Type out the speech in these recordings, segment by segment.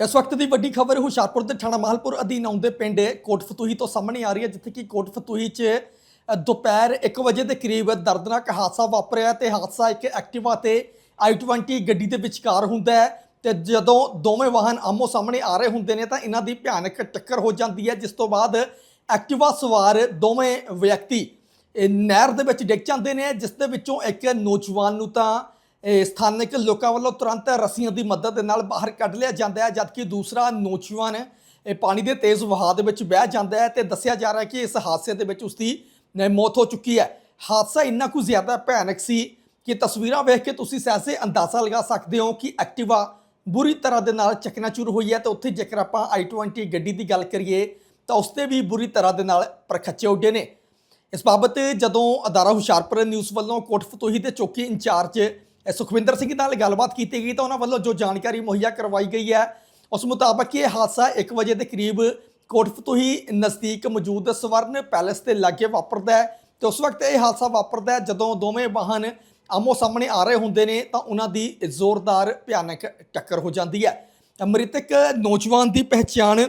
ਇਸ ਵਕਤ ਦੀ ਵੱਡੀ ਖਬਰ ਹੁਸ਼ਿਆਰਪੁਰ ਦੇ ਥਾਣਾ ਮਾਹਲਪੁਰ ਅਧੀਨ ਆਉਂਦੇ ਪਿੰਡ ਕੋਟ ਫਤੂਹੀ ਤੋਂ ਸਾਹਮਣੇ ਆ ਰਹੀ ਹੈ, ਜਿੱਥੇ ਕਿ ਕੋਟ ਫਤੂਹੀ 'ਚ ਦੁਪਹਿਰ 1 ਵਜੇ ਦੇ ਕਰੀਬ ਦਰਦਨਾਕ ਹਾਦਸਾ ਵਾਪਰਿਆ ਤੇ ਹਾਦਸਾ ਇੱਕ ਐਕਟਿਵਾ ਤੇ i20 ਗੱਡੀ ਦੇ ਵਿਚਕਾਰ ਹੁੰਦਾ ਹੈ ਤੇ ਜਦੋਂ ਦੋਵੇਂ ਵਾਹਨ ਆਮੋ ਸਾਹਮਣੇ ਆ ਰਹੇ ਹੁੰਦੇ ਨੇ ਤਾਂ ਇਹਨਾਂ ਦੀ ਭਿਆਨਕ ਟੱਕਰ ਹੋ ਜਾਂਦੀ ਹੈ, ਜਿਸ ਤੋਂ ਬਾਅਦ ਐਕਟਿਵਾ ਸਵਾਰ ਦੋਵੇਂ ਵਿਅਕਤੀ ਨਹਿਰ ਦੇ ਵਿੱਚ ਡਿੱਗ ਜਾਂਦੇ ਨੇ, ਜਿਸ ਦੇ ਵਿੱਚੋਂ ਇੱਕ ਨੌਜਵਾਨ ਨੂੰ ਤਾਂ ਸਥਾਨਕ ਲੋਕਾਂ ਵੱਲੋਂ ਤੁਰੰਤ ਰੱਸੀਆਂ ਦੀ ਮਦਦ ਦੇ ਨਾਲ ਬਾਹਰ ਕੱਢ ਲਿਆ ਜਾਂਦਾ ਹੈ, ਜਦਕਿ ਦੂਸਰਾ ਨੌਜਵਾਨ ਇਹ ਪਾਣੀ ਦੇ ਤੇਜ਼ ਵਹਾਅ ਦੇ ਵਿੱਚ ਬਹਿ ਜਾਂਦਾ ਹੈ ਤੇ ਦੱਸਿਆ ਜਾ ਰਿਹਾ ਹੈ ਕਿ ਇਸ ਹਾਦਸੇ ਦੇ ਵਿੱਚ ਉਸਦੀ ਮੌਤ ਹੋ ਚੁੱਕੀ ਹੈ। ਹਾਦਸਾ ਇੰਨਾ ਕੁ ਜ਼ਿਆਦਾ ਭਿਆਨਕ ਸੀ ਕਿ ਤਸਵੀਰਾਂ ਵੇਖ ਕੇ ਤੁਸੀਂ ਸਹਿਸੇ ਅੰਦਾਜ਼ਾ ਲਗਾ ਸਕਦੇ ਹੋ ਕਿ ਐਕਟਿਵਾ ਬੁਰੀ ਤਰ੍ਹਾਂ ਦੇ ਨਾਲ ਚਕਨਾਚੂਰ ਹੋਈ ਹੈ ਤੇ ਉੱਥੇ ਜੇਕਰ ਆਪਾਂ i20 ਗੱਡੀ ਦੀ ਗੱਲ ਕਰੀਏ, ਤਾਂ ਉਸ ਤੇ ਵੀ ਬੁਰੀ ਤਰ੍ਹਾਂ ਦੇ ਨਾਲ ਪਰਖੱਚੇ ਉੱਡੇ ਨੇ। ਇਸ ਬਾਬਤ ਜਦੋਂ ਅਦਾਰਾ ਹੁਸ਼ਿਆਰਪੁਰ ਨਿਊਜ਼ ਵੱਲੋਂ ਕੋਟਫਤੂਹੀ ਦੇ ਚੌਕੀ ਇੰਚਾਰਜ ਸੁਖਵਿੰਦਰ ਸਿੰਘ ਨਾਲ ਗੱਲਬਾਤ ਕੀਤੀ ਗਈ ਤਾਂ ਉਹਨਾਂ ਵੱਲੋਂ ਜੋ ਜਾਣਕਾਰੀ ਮੁਹੱਈਆ ਕਰਵਾਈ ਗਈ ਹੈ, ਉਸ ਮੁਤਾਬਕ ਇਹ ਹਾਦਸਾ 1 ਵਜੇ ਦੇ ਕਰੀਬ ਕੋਟਫਤੂਹੀ ਨਜ਼ਦੀਕ ਮੌਜੂਦ ਸਵਰਨ ਪੈਲੇਸ ਦੇ ਲਾਗੇ ਵਾਪਰਦਾ ਹੈ ਤੇ ਉਸ ਵਕਤ ਇਹ ਹਾਦਸਾ ਵਾਪਰਦਾ ਹੈ, ਜਦੋਂ ਦੋਵੇਂ ਵਾਹਨ ਆਮੋ ਸਾਹਮਣੇ ਆ ਰਹੇ ਹੁੰਦੇ ਨੇ ਤਾਂ ਉਹਨਾਂ ਦੀ ਜ਼ੋਰਦਾਰ ਭਿਆਨਕ ਟੱਕਰ ਹੋ ਜਾਂਦੀ ਹੈ। ਮ੍ਰਿਤਕ ਨੌਜਵਾਨ ਦੀ ਪਹਿਚਾਣ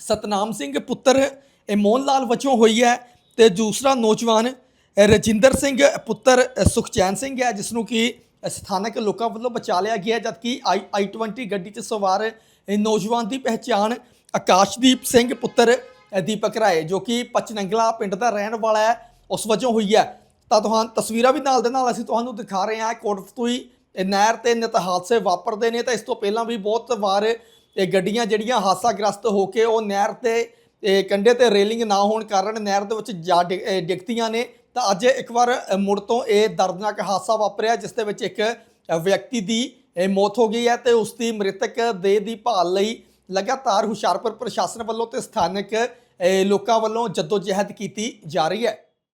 ਸਤਨਾਮ ਸਿੰਘ ਪੁੱਤਰ ਇਹ ਲਾਲ ਵਜੋਂ ਹੋਈ ਹੈ ਤੇ ਦੂਸਰਾ ਨੌਜਵਾਨ ਰਜਿੰਦਰ ਸਿੰਘ ਪੁੱਤਰ ਸੁਖਚੈਨ ਸਿੰਘ ਹੈ, ਜਿਸ ਨੂੰ ਕਿ ਸਥਾਨਕ ਲੋਕਾਂ ਵੱਲੋਂ ਬਚਾ ਲਿਆ ਗਿਆ ਜਦਕਿ ਆਈ i20 ਗੱਡੀ 'ਚ ਸਵਾਰ ਨੌਜਵਾਨ ਦੀ ਪਹਿਚਾਣ ਆਕਾਸ਼ਦੀਪ ਸਿੰਘ ਪੁੱਤਰ ਅ, ਦੀਪਕ ਰਾਏ ਜੋ ਕਿ ਪਚਨੰਗਲਾ ਪਿੰਡ ਦਾ ਰਹਿਣ ਵਾਲਾ ਹੈ ਉਸ ਵਜੋਂ ਹੋਈ ਹੈ। ਤਾਂ ਤੁਹਾਨੂੰ ਤਸਵੀਰਾਂ ਵੀ ਨਾਲ ਦੇ ਨਾਲ ਅਸੀਂ ਤੁਹਾਨੂੰ ਦਿਖਾ ਰਹੇ ਹਾਂ ਕੋਟਫਤੂਈ ਇਹ ਨਹਿਰ ਤੇ ਨਿਤ ਹਾਦਸੇ ਵਾਪਰਦੇ ਨੇ। ਤਾਂ ਇਸ ਤੋਂ ਪਹਿਲਾਂ ਵੀ ਬਹੁਤ ਵਾਰ ਇਹ ਗੱਡੀਆਂ ਜਿਹੜੀਆਂ ਹਾਦਸਾਗ੍ਰਸਤ ਹੋ ਕੇ ਉਹ ਨਹਿਰ ਤੇ ਇਹ ਕੰਢੇ ਤੇ ਰੇਲਿੰਗ ਨਾ ਹੋਣ ਕਾਰਨ ਨਹਿਰ ਦੇ ਵਿੱਚ ਜਾ ਡਿ- ਇਹ ਡਿੱਗਤੀਆਂ ਨੇ। ਤਾਂ ਅੱਜ ਇੱਕ ਵਾਰ ਮੁੜ ਤੋਂ ਇਹ ਦਰਦਨਾਕ ਹਾਦਸਾ ਵਾਪਰਿਆ, ਜਿਸ ਦੇ ਵਿੱਚ ਇੱਕ ਵਿਅਕਤੀ ਦੀ ਮੌਤ ਹੋ ਗਈ ਹੈ ਤੇ ਉਸ ਦੀ ਮ੍ਰਿਤਕ ਦੇਹ ਦੀ ਭਾਲ ਲਈ ਲਗਾਤਾਰ ਹੁਸ਼ਿਆਰਪੁਰ ਪ੍ਰਸ਼ਾਸਨ ਵੱਲੋਂ ਤੇ ਸਥਾਨਕ ਲੋਕਾਂ ਵੱਲੋਂ ਜਦੋਜਹਿਦ ਕੀਤੀ ਜਾ ਰਹੀ ਹੈ।